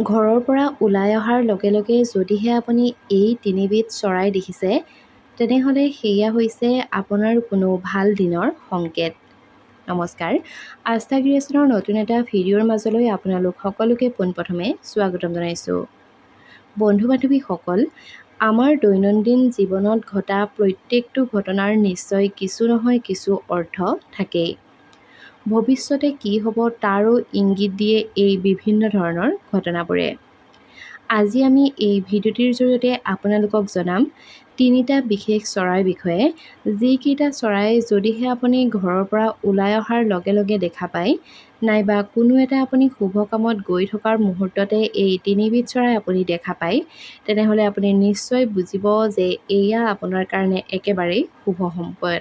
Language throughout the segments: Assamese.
ঘৰৰ পৰা ওলাই অহাৰ লগে লগে যদিহে আপুনি এই তিনিবিধ চৰাই দেখিছে তেনেহ'লে সেয়া হৈছে আপোনাৰ কোনো ভাল দিনৰ সংকেত। নমস্কাৰ। আস্থা ক্ৰিয়েশ্যনৰ নতুন এটা ভিডিঅ'ৰ মাজলৈ আপোনালোক সকলোকে পোনপ্ৰথমে স্বাগতম জনাইছোঁ। বন্ধু বান্ধৱীসকল আমাৰ দৈনন্দিন জীৱনত ঘটা প্ৰত্যেকটো ঘটনাৰ নিশ্চয় কিছু নহয় কিছু অৰ্থ থাকেই। ভৱিষ্যতে কি হ'ব তাৰো ইংগিত দিয়ে এই বিভিন্ন ধৰণৰ ঘটনাবোৰে। আজি আমি এই ভিডিঅ'টিৰ জৰিয়তে আপোনালোকক জনাম তিনিটা বিশেষ চৰাইৰ বিষয়ে। যিকেইটা চৰাই যদিহে আপুনি ঘৰৰ পৰা ওলাই অহাৰ লগে লগে দেখা পায় নাইবা কোনো এটা আপুনি শুভ কামত গৈ থকাৰ মুহূৰ্ততে এই তিনিবিধ চৰাই আপুনি দেখা পায় তেনেহ'লে আপুনি নিশ্চয় বুজিব যে এয়া আপোনাৰ কাৰণে একেবাৰেই শুভ সম্পদ।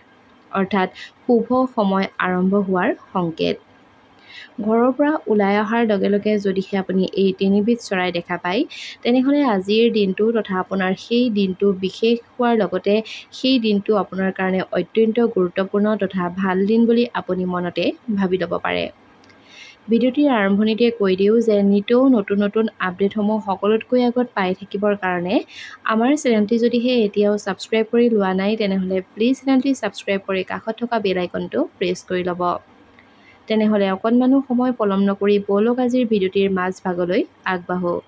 অৰ্থাৎ শুভ সময় আৰম্ভ হোৱাৰ সংকেত। ঘৰৰ পৰা ওলাই অহাৰ লগে লগে যদিহে আপুনি এই তিনিবিধ চৰাই দেখা পায় তেনেহ'লে আজিৰ দিনটো তথা আপোনাৰ সেই দিনটো বিশেষ হোৱাৰ লগতে সেই দিনটো আপোনাৰ কাৰণে অত্যন্ত গুৰুত্বপূৰ্ণ তথা ভাল দিন বুলি আপুনি মনতে ভাবি ল'ব পাৰে। ভিডিঅ'টিৰ আৰম্ভণিতে কৈ দিওঁ যে নিতৌ নতুন নতুন আপডেটসমূহ সকলোতকৈ আগত পাই থাকিবৰ কাৰণে আমাৰ চেনেলটি যদিহে এতিয়াও ছাবস্ক্ৰাইব কৰি লোৱা নাই তেনেহ'লে প্লিজ চেনেলটি ছাবস্ক্ৰাইব কৰি কাষত থকা বেল আইকনটো প্ৰেছ কৰি ল'ব। তেনেহ'লে অকণমানো সময় পলম নকৰি ব'লক আজিৰ ভিডিঅ'টিৰ মাজভাগলৈ আগবাঢ়োঁ।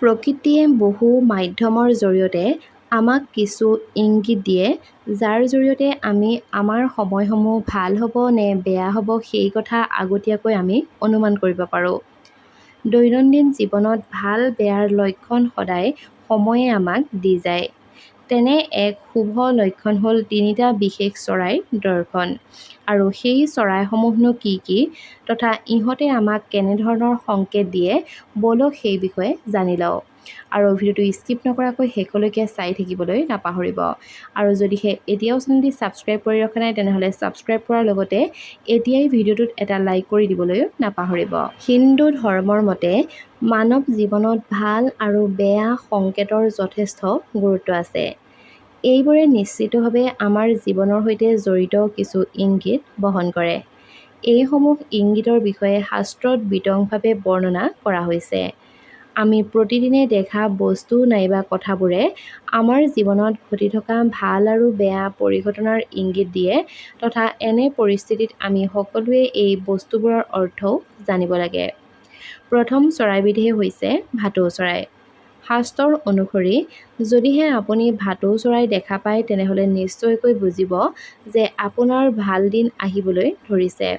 প্ৰকৃতিয়ে বহু মাধ্যমৰ জৰিয়তে আমাক কিছু ইংগিত দিয়ে যাৰ জৰিয়তে আমি আমাৰ সময়সমূহ ভাল হ'ব নে বেয়া হ'ব সেই কথা আগতীয়াকৈ আমি অনুমান কৰিব পাৰোঁ। দৈনন্দিন জীৱনত ভাল বেয়াৰ লক্ষণ সদায় সময়ে আমাক দি যায়। তেনে এক শুভ লক্ষণ হ'ল তিনিটা বিশেষ চৰাইৰ দৰ্শন। আৰু সেই চৰাইসমূহনো কি কি তথা ইহঁতে আমাক কেনেধৰণৰ সংকেত দিয়ে ব'লক সেই বিষয়ে জানি লওঁ। আৰু ভিডিঅ'টো স্কিপ নকৰাকৈ শেষলৈকে চাই থাকিবলৈ নাপাহৰিব। আৰু যদিহে এতিয়াও চেনেলটি ছাবস্ক্ৰাইব কৰি ৰখা নাই তেনেহ'লে ছাবস্ক্ৰাইব কৰাৰ লগতে এতিয়াই ভিডিঅ'টোত এটা লাইক কৰি দিবলৈও নাপাহৰিব। হিন্দু ধৰ্মৰ মতে মানৱ জীৱনত ভাল আৰু বেয়া সংকেতৰ যথেষ্ট গুৰুত্ব আছে। এইবোৰে নিশ্চিতভাৱে আমাৰ জীৱনৰ সৈতে জড়িত কিছু ইংগিত বহন কৰে। এইসমূহ ইংগিতৰ বিষয়ে শাস্ত্ৰত বিতংভাৱে বৰ্ণনা কৰা হৈছে। আমি প্ৰতিদিনে দেখা বস্তু নাইবা কথাবোৰে আমাৰ জীৱনত ঘটি থকা ভাল আৰু বেয়া পৰিঘটনাৰ ইংগিত দিয়ে তথা এনে পৰিস্থিতিত আমি সকলোৱে এই বস্তুবোৰৰ অৰ্থও জানিব লাগে। প্ৰথম চৰাইবিধেই হৈছে ভাটৌ চৰাই। শাস্ত্ৰৰ অনুসৰি যদিহে আপুনি ভাটৌ চৰাই দেখা পায় তেনেহ'লে নিশ্চয়কৈ বুজিব যে আপোনাৰ ভাল দিন আহিবলৈ ধৰিছে।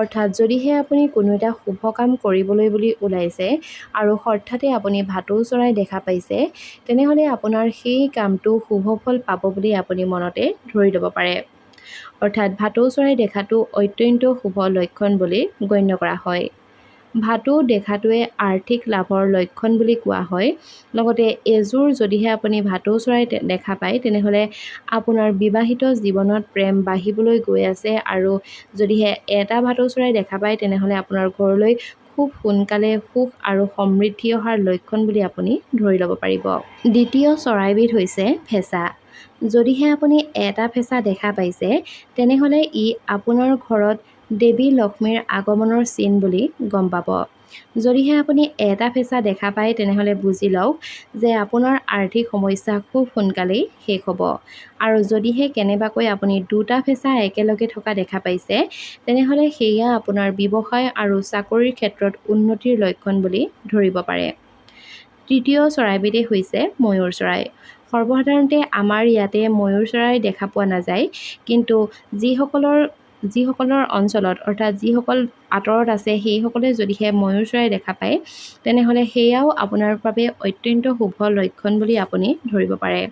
অৰ্থাৎ যদিহে আপুনি কোনো এটা শুভ কাম কৰিবলৈ বুলি ওলাইছে আৰু হঠাতে আপুনি ভাটৌ চৰাই দেখা পাইছে তেনেহ'লে আপোনাৰ সেই কামটো শুভ ফল পাব বুলি আপুনি মনতে ধৰি ল'ব পাৰে। অৰ্থাৎ ভাটৌ চৰাই দেখাটো অত্যন্ত শুভ লক্ষণ বুলি গণ্য কৰা হয়। ভাটৌ দেখাটোৱে আৰ্থিক লাভৰ লক্ষণ বুলি কোৱা হয়। লগতে এযোৰ যদিহে আপুনি ভাটৌ চৰাই দেখা পায় তেনেহ'লে আপোনাৰ বিবাহিত জীৱনত প্ৰেম বাঢ়িবলৈ গৈ আছে আৰু যদিহে এটা ভাটৌ চৰাই দেখা পায় তেনেহ'লে আপোনাৰ ঘৰলৈ খুব সোনকালে সুখ আৰু সমৃদ্ধি অহাৰ লক্ষণ বুলি আপুনি ধৰি ল'ব পাৰিব। দ্বিতীয় চৰাইবিধ হৈছে ফেঁচা। যদিহে আপুনি এটা ফেঁচা দেখা পাইছে তেনেহ'লে ই আপোনাৰ ঘৰত দেৱী লক্ষ্মীৰ আগমনৰ চিন বুলি গম পাব। যদিহে আপুনি এটা ফেঁচা দেখা পায় তেনেহ'লে বুজি লওক যে আপোনাৰ আৰ্থিক সমস্যা খুব সোনকালেই শেষ হ'ব। আৰু যদিহে কেনেবাকৈ আপুনি দুটা ফেঁচা একেলগে থকা দেখা পাইছে তেনেহ'লে সেয়া আপোনাৰ ব্যৱসায় আৰু চাকৰিৰ ক্ষেত্ৰত উন্নতিৰ লক্ষণ বুলি ধৰিব পাৰে। তৃতীয় চৰাইবিধেই হৈছে ময়ূৰ চৰাই। সৰ্বসাধাৰণতে আমাৰ ইয়াতে ময়ূৰ চৰাই দেখা পোৱা নাযায় কিন্তু যিসকলৰ যিসকলৰ অঞ্চলত অৰ্থাৎ যিসকল আঁতৰত আছে সেইসকলে যদিহে ময়ূৰ চৰাই দেখা পায় তেনেহ'লে সেয়াও আপোনাৰ বাবে অত্যন্ত শুভ লক্ষণ বুলি আপুনি ধৰিব পাৰে।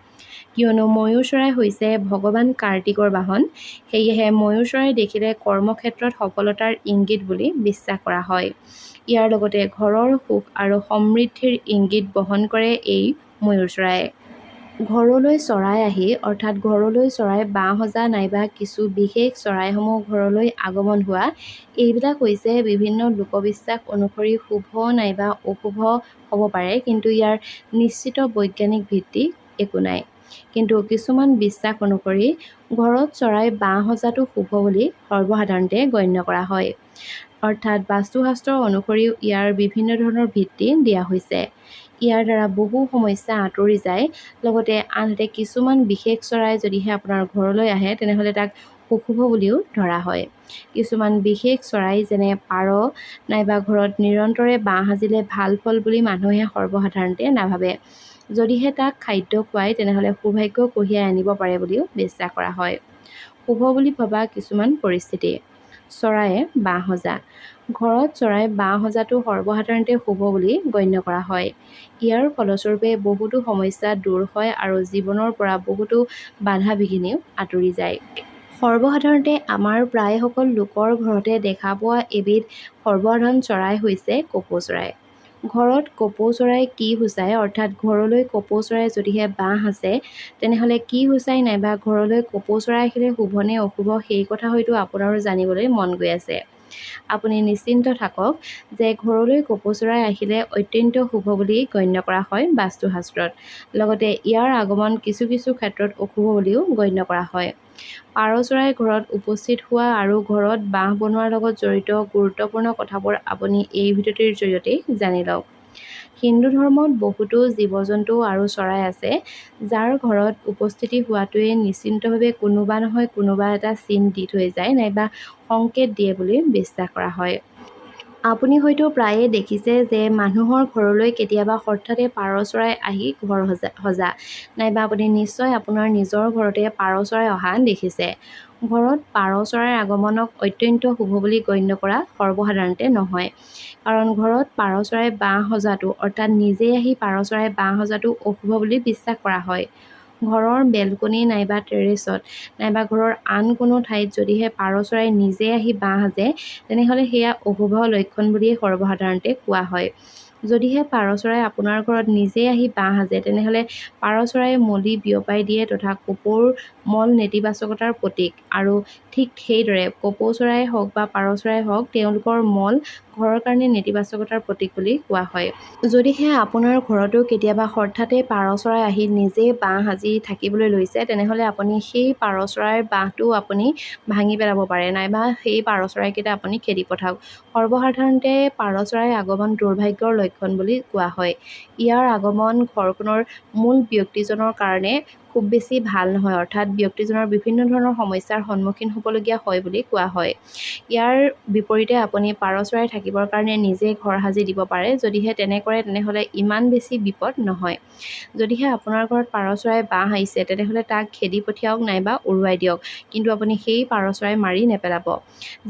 কিয়নো ময়ূৰ চৰাই হৈছে ভগৱান কাৰ্তিকৰ বাহন। সেয়েহে ময়ূৰ চৰাই দেখিলে কৰ্মক্ষেত্ৰত সফলতাৰ ইংগিত বুলি বিশ্বাস কৰা হয়। ইয়াৰ লগতে ঘৰৰ সুখ আৰু সমৃদ্ধিৰ ইংগিত বহন কৰে এই ময়ূৰ চৰায়ে ঘৰলৈ চৰাই আহি অৰ্থাৎ ঘৰলৈ চৰাই বাঁহ সজা নাইবা কিছু বিশেষ চৰাইসমূহ ঘৰলৈ আগমন হোৱা এইবিলাক হৈছে বিভিন্ন লোকবিশ্বাস অনুসৰি শুভ নাইবা অশুভ হ'ব পাৰে কিন্তু ইয়াৰ নিশ্চিত বৈজ্ঞানিক ভিত্তি একো নাই। কিন্তু কিছুমান বিশ্বাস অনুসৰি ঘৰত চৰাই বাঁহ সজাটো শুভ বুলি সৰ্বসাধাৰণতে গণ্য কৰা হয়। অৰ্থাৎ বাস্তুশাস্ত্ৰ অনুসৰিও ইয়াৰ বিভিন্ন ধৰণৰ ভিত্তি দিয়া হৈছে। ইয়াৰ দ্বাৰা বহু সমস্যা আঁতৰি যায়। লগতে আনহাতে কিছুমান বিশেষ চৰাই যদিহে আপোনাৰ ঘৰলৈ আহে তেনেহ'লে তাক অশুভ বুলিও ধৰা হয়। কিছুমান বিশেষ চৰাই যেনে পাৰ নাইবা ঘৰত নিৰন্তৰে বাঁহ সাজিলে ভাল ফল বুলি মানুহে সৰ্বসাধাৰণতে নাভাবে। যদিহে তাক খাদ্য খুৱায় তেনেহ'লে সৌভাগ্য কঢ়িয়াই আনিব পাৰে বুলিও বিশ্বাস কৰা হয়। শুভ বুলি ভবা কিছুমান পৰিস্থিতি। চৰায়ে বাঁহ সজা। ঘৰত চৰাই বাঁহ সজাটো সৰ্বসাধাৰণতে শুভ বুলি গণ্য কৰা হয়। ইয়াৰ ফলস্বৰূপে বহুতো সমস্যা দূৰ হয় আৰু জীৱনৰ পৰা বহুতো বাধা বিঘিনিও আঁতৰি যায়। সৰ্বসাধাৰণতে আমাৰ প্ৰায়সকল লোকৰ ঘৰতে দেখা পোৱা এবিধ সৰ্বসাধাৰণ চৰাই হৈছে কপৌ চৰাই। ঘৰত কপৌ চৰাই কি সূচায় অৰ্থাৎ ঘৰলৈ কপৌ চৰাই যদিহে বাঁহ আছে তেনেহ'লে কি সূচায় নাইবা ঘৰলৈ কপৌ চৰাই আহিলে শুভ নে অশুভ? সেই কথা হয়তো আপোনাৰো জানিবলৈ মন গৈ আছে। আপুনি নিশ্চিন্ত থাকক যে ঘৰলৈ কপৌ চৰাই আহিলে অত্যন্ত শুভ বুলি গণ্য কৰা হয় বাস্তুশাস্ত্ৰত। লগতে ইয়াৰ আগমন কিছু কিছু ক্ষেত্ৰত অশুভ বুলিও গণ্য কৰা হয়। পাৰ চৰাই ঘৰত উপস্থিত হোৱা আৰু ঘৰত বাঁহ বনোৱাৰ লগত জড়িত গুৰুত্বপূৰ্ণ কথাবোৰ আপুনি এই ভিডিঅ'টিৰ জৰিয়তে জানি লওক। হিন্দু ধৰ্মত বহুতো জীৱ জন্তু আৰু চৰাই আছে যাৰ ঘৰত উপস্থিতি হোৱাটোৱে নিশ্চিন্তভাৱে কোনোবা নহয় কোনোবা এটা চিন দি থৈ যায় নাইবা সংকেত দিয়ে বুলি বিশ্বাস কৰা হয়। আপুনি হয়তো প্ৰায়ে দেখিছে যে মানুহৰ ঘৰলৈ কেতিয়াবা হঠাতে পাৰ চৰাই আহি ঘৰ সজা সজা নাইবা আপুনি নিশ্চয় আপোনাৰ নিজৰ ঘৰতে পাৰ চৰাই অহা দেখিছে। ঘৰত পাৰ চৰাইৰ আগমনক অত্যন্ত শুভ বুলি গণ্য কৰা সৰ্বসাধাৰণতে নহয়। কাৰণ ঘৰত পাৰ চৰাই বাঁহ সজাটো অৰ্থাৎ নিজে আহি পাৰ চৰাই বাঁহ সজাটো অশুভ বুলি বিশ্বাস কৰা হয়। ঘৰৰ বেলকনি নাইবা টেৰেছত নাইবা ঘৰৰ আন কোনো ঠাইত যদিহে পাৰ চৰাই নিজে আহি বাঁহ সাজে তেনেহ'লে সেয়া অশুভ লক্ষণ বুলিয়েই সৰ্বসাধাৰণতে কোৱা হয়। যদিহে পাৰ চৰাই আপোনাৰ ঘৰত নিজে আহি বাঁহ সাজে তেনেহ'লে পাৰ চৰায়ে মলি বিয়পাই দিয়ে তথা কপৌৰ মল নেতিবাচকতাৰ প্ৰতীক। আৰু ঠিক সেইদৰে কপৌ চৰাই হওক বা পাৰ চৰাই হওক তেওঁলোকৰ মল ঘৰৰ কাৰণে নেতিবাচকতাৰ প্ৰতীক বুলি কোৱা হয়। যদিহে আপোনাৰ ঘৰতো কেতিয়াবা হঠাতে পাৰ চৰাই আহি নিজে বাঁহ সাজি থাকিবলৈ লৈছে তেনেহ'লে আপুনি সেই পাৰ চৰাইৰ বাঁহটো আপুনি ভাঙি পেলাব পাৰে। নাইবা সেই পাৰ চৰাইকেইটা আপুনি খেদি পঠাওক। সৰ্বসাধাৰণতে পাৰ চৰাইৰ আগমন দুৰ্ভাগ্যৰ লক্ষণ বুলি কোৱা হয়। ইয়াৰ আগমন ঘৰখনৰ মূল ব্যক্তিজনৰ কাৰণে খুব বেছি ভাল নহয়। অৰ্থাৎ ব্যক্তিজনৰ বিভিন্ন ধৰণৰ সমস্যাৰ সন্মুখীন হ'বলগীয়া হয় বুলি কোৱা হয়। ইয়াৰ বিপৰীতে আপুনি পাৰ চৰাই থাকিবৰ কাৰণে নিজে ঘৰ সাজি দিব পাৰে। যদিহে তেনে কৰে তেনেহ'লে ইমান বেছি বিপদ নহয়। যদিহে আপোনাৰ ঘৰত পাৰ চৰাই বাঁহ আহিছে তেনেহ'লে তাক খেদি পঠিয়াওক নাইবা উৰুৱাই দিয়ক। কিন্তু আপুনি সেই পাৰ চৰাই মাৰি নেপেলাব।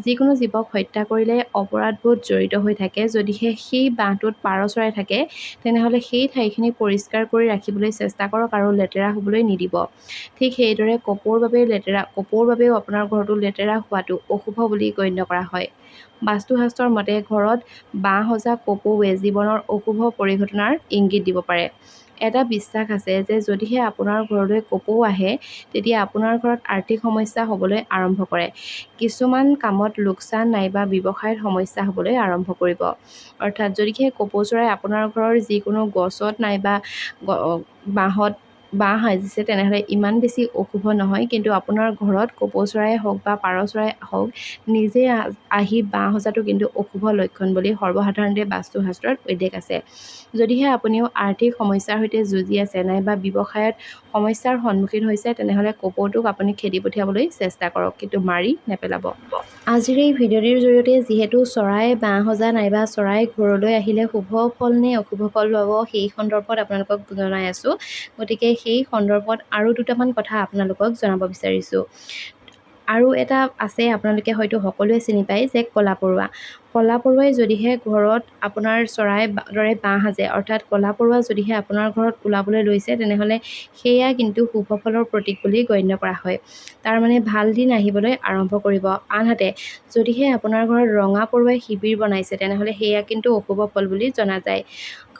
যিকোনো জীৱক হত্যা কৰিলে অপৰাধবোধ জড়িত হৈ থাকে। যদিহে সেই বাঁহটোত পাৰ চৰাই থাকে তেনেহ'লে সেই ঠাইখিনি পৰিষ্কাৰ কৰি ৰাখিবলৈ চেষ্টা কৰক আৰু লেতেৰা হ'বলৈ নিদিব। ঠিক সেইদৰে কপৌৰ বাবে লেতেৰা কপৌৰ বাবেও আপোনাৰ ঘৰটো লেতেৰা হোৱাটো অশুভ বুলি গণ্য কৰা হয়। বাস্তুশাস্ত্ৰৰ মতে ঘৰত বাঁহ সজা কপৌৱে জীৱনৰ অশুভ পৰিঘটনাৰ ইংগিত দিব পাৰে। এটা বিশ্বাস আছে যে যদিহে আপোনাৰ ঘৰলৈ কপৌ আহে তেতিয়া আপোনাৰ ঘৰত আৰ্থিক সমস্যা হ'বলৈ আৰম্ভ কৰে। কিছুমান কামত লোকচান নাইবা ব্যৱসায়ত সমস্যা হ'বলৈ আৰম্ভ কৰিব। অৰ্থাৎ যদিহে কপৌ চৰাই আপোনাৰ ঘৰৰ যিকোনো গছত নাইবা বাঁহত বাঁহ সাজিছে তেনেহ'লে ইমান বেছি অশুভ নহয় কিন্তু আপোনাৰ ঘৰত কপৌ চৰাই হওক বা পাৰ চৰাই হওক নিজে আহি বাঁহ সজাটো কিন্তু অশুভ লক্ষণ বুলি সৰ্বসাধাৰণতে বাস্তুশাস্ত্ৰত উল্লেখ আছে। যদিহে আপুনিও আৰ্থিক সমস্যাৰ সৈতে যুঁজি আছে নাইবা ব্যৱসায়ত সমস্যাৰ সন্মুখীন হৈছে তেনেহ'লে কপৌটোক আপুনি খেদি পঠিয়াবলৈ চেষ্টা কৰক কিন্তু মাৰি নেপেলাব। আজিৰ এই ভিডিঅ'টিৰ জৰিয়তে যিহেতু চৰাই বাঁহ সজা নাইবা চৰাই ঘৰলৈ আহিলে শুভ ফল নে অশুভ ফল পাব সেই সন্দৰ্ভত আপোনালোকক জনাই আছোঁ। গতিকে সেই সন্দৰ্ভত আৰু দুটামান কথা আপোনালোকক জনাব বিচাৰিছোঁ। আৰু এটা আছে আপোনালোকে হয়তো সকলোৱে চিনি পায় যে ক'লা পৰুৱা। ক'লা পৰুৱাই যদিহে ঘৰত আপোনাৰ চৰাই দৰে বাঁহ সাজে অৰ্থাৎ ক'লা পৰুৱা যদিহে আপোনাৰ ঘৰত ওলাবলৈ লৈছে তেনেহ'লে সেয়া কিন্তু শুভ ফলৰ প্ৰতীক বুলি গণ্য কৰা হয়। তাৰমানে ভাল দিন আহিবলৈ আৰম্ভ কৰিব। আনহাতে যদিহে আপোনাৰ ঘৰত ৰঙা পৰুৱাই শিবিৰ বনাইছে তেনেহ'লে সেয়া কিন্তু অশুভ ফল বুলি জনা যায়।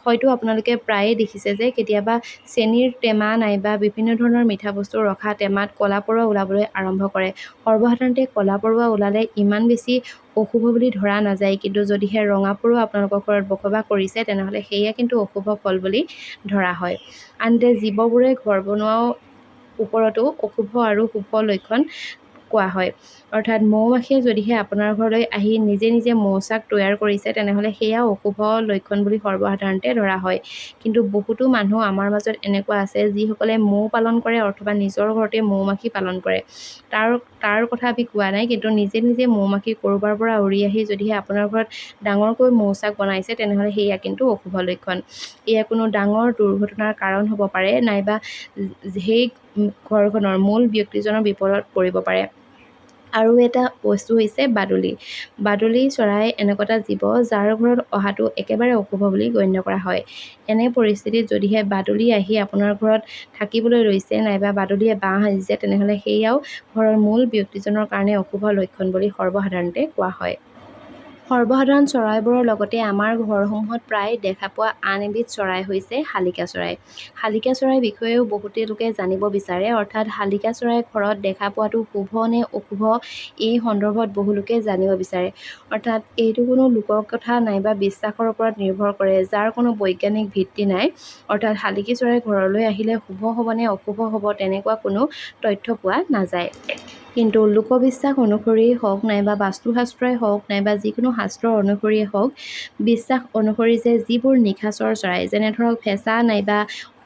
হয়তো আপোনালোকে প্ৰায়ে দেখিছে যে কেতিয়াবা চেনীৰ টেমা নাইবা বিভিন্ন ধৰণৰ মিঠা বস্তু ৰখা টেমাত ক'লা পৰুৱা ওলাবলৈ আৰম্ভ কৰে। সৰ্বসাধাৰণতে ক'লা পৰুৱা ওলালে ইমান বেছি অশুভ বুলি ধৰা নাযায়। কিন্তু যদিহে ৰঙা পৰুৱা আপোনালোকৰ ঘৰত বসবাস কৰিছে তেনেহ'লে সেয়া কিন্তু অশুভ ফল বুলি ধৰা হয়। আনহাতে জীৱবোৰে ঘৰ বনোৱাও ওপৰতো অশুভ আৰু শুভ লক্ষণ কোৱা হয়। অৰ্থাৎ মৌ মাখিয়ে যদিহে আপোনাৰ ঘৰলৈ আহি নিজে নিজে মৌচাক তৈয়াৰ কৰিছে তেনেহ'লে সেয়া অশুভ লক্ষণ বুলি সৰ্বসাধাৰণতে ধৰা হয়। কিন্তু বহুতো মানুহ আমাৰ মাজত এনেকুৱা আছে যিসকলে মৌ পালন কৰে অথবা নিজৰ ঘৰতে মৌ মাখি পালন কৰে। তাৰ তাৰ কথা আমি কোৱা নাই কিন্তু নিজে নিজে মৌ মাখি ক'ৰবাৰ পৰা উৰি আহি যদিহে আপোনাৰ ঘৰত ডাঙৰকৈ মৌচাক বনাইছে তেনেহ'লে সেয়া কিন্তু অশুভ লক্ষণ। এয়া কোনো ডাঙৰ দুৰ্ঘটনাৰ কাৰণ হ'ব পাৰে নাইবা সেই ঘৰখনৰ মূল ব্যক্তিজনৰ বিপদত পৰিব পাৰে। আৰু এটা বস্তু হৈছে বাদুলি। বাদুলি চৰাই এনেকুৱা এটা জীৱ যাৰ ঘৰত অহাটো একেবাৰে অশুভ বুলি গণ্য কৰা হয়। এনে পৰিস্থিতিত যদিহে বাদুলি আহি আপোনাৰ ঘৰত থাকিবলৈ লৈছে নাইবা বাদুলিয়ে বাঁহ সাজিছে তেনেহ'লে সেয়াও ঘৰৰ মূল ব্যক্তিজনৰ কাৰণে অশুভ লক্ষণ বুলি সৰ্বসাধাৰণতে কোৱা হয়। সৰ্বসাধাৰণ চৰাইবোৰৰ লগতে আমাৰ ঘৰসমূহত প্ৰায় দেখা পোৱা আন এবিধ চৰাই হৈছে শালিকা চৰাই। শালিকা চৰাইৰ বিষয়েও বহুতে লোকে জানিব বিচাৰে অৰ্থাৎ শালিকা চৰাই ঘৰত দেখা পোৱাটো শুভ নে অশুভ এই সন্দৰ্ভত বহুলোকে জানিব বিচাৰে। অৰ্থাৎ এইটো কোনো লোকৰ কথা নাইবা বিশ্বাসৰ ওপৰত নিৰ্ভৰ কৰে যাৰ কোনো বৈজ্ঞানিক ভিত্তি নাই। অৰ্থাৎ শালিকী চৰাই ঘৰলৈ আহিলে শুভ হ'ব নে অশুভ হ'ব তেনেকুৱা কোনো তথ্য পোৱা নাযায়। কিন্তু লোকবিশ্বাস অনুসৰিয়ে হওক নাইবা বাস্তুশাস্ত্ৰই হওক নাইবা যিকোনো শাস্ত্ৰ অনুসৰিয়ে হওক বিশ্বাস অনুসৰি যে যিবোৰ নিশাচৰ চৰাই যেনে ধৰক ফেঁচা নাইবা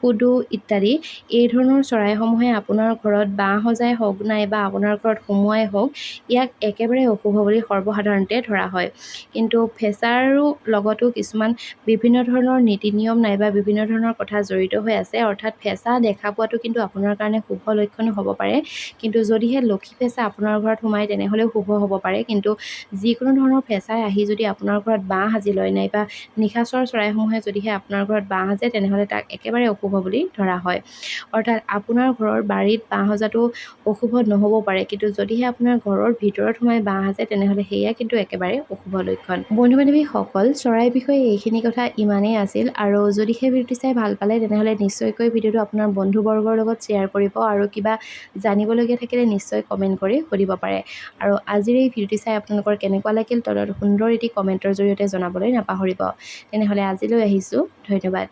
শুদু ইত্যাদি। এই ধৰণৰ চৰাইসমূহে আপোনাৰ ঘৰত বাঁহ সজাই হওক নাইবা আপোনাৰ ঘৰত সোমোৱাই হওক ইয়াক একেবাৰে অশুভ বুলি সৰ্বসাধাৰণতে ধৰা হয়। কিন্তু ফেঁচাৰো লগতো কিছুমান বিভিন্ন ধৰণৰ নীতি নিয়ম নাইবা বিভিন্ন ধৰণৰ কথা জড়িত হৈ আছে। অৰ্থাৎ ফেঁচা দেখা পোৱাটো কিন্তু আপোনাৰ কাৰণে শুভ লক্ষণো হ'ব পাৰে। কিন্তু যদিহে লক্ষী ফেঁচা আপোনাৰ ঘৰত সোমায় তেনেহ'লেও শুভ হ'ব পাৰে। কিন্তু যিকোনো ধৰণৰ ফেঁচাই আহি যদি আপোনাৰ ঘৰত বাঁহ সাজি লয় নাইবা নিশাচৰ চৰাইসমূহে যদিহে আপোনাৰ ঘৰত বাঁহ সাজে তেনেহ'লে তাক একেবাৰে অশুভ বুলি ধৰা হয়। অৰ্থাৎ আপোনাৰ ঘৰৰ বাৰীত বাঁহ সজাটো অশুভ নহ'ব পাৰে। কিন্তু যদিহে আপোনাৰ ঘৰৰ ভিতৰত সোমাই বাঁহ সাজে তেনেহ'লে সেয়া কিন্তু একেবাৰে অশুভ লক্ষণ। বন্ধু বান্ধৱীসকল চৰাইৰ বিষয়ে এইখিনি কথা ইমানেই আছিল। আৰু যদিহে ভিডিঅ'টো চাই ভাল পালে তেনেহ'লে নিশ্চয়কৈ ভিডিঅ'টো আপোনাৰ বন্ধুবৰ্গৰ লগত শ্বেয়াৰ কৰিব আৰু কিবা জানিবলগীয়া থাকিলে নিশ্চয় কমেণ্ট কৰি সুধিব পাৰে। আৰু আজিৰ এই ভিডিঅ'টো চাই আপোনালোকৰ কেনেকুৱা লাগিল তলত সুন্দৰ এটি কমেণ্টৰ জৰিয়তে জনাবলৈ নাপাহৰিব। তেনেহ'লে আজিলৈ আহিছোঁ। ধন্যবাদ।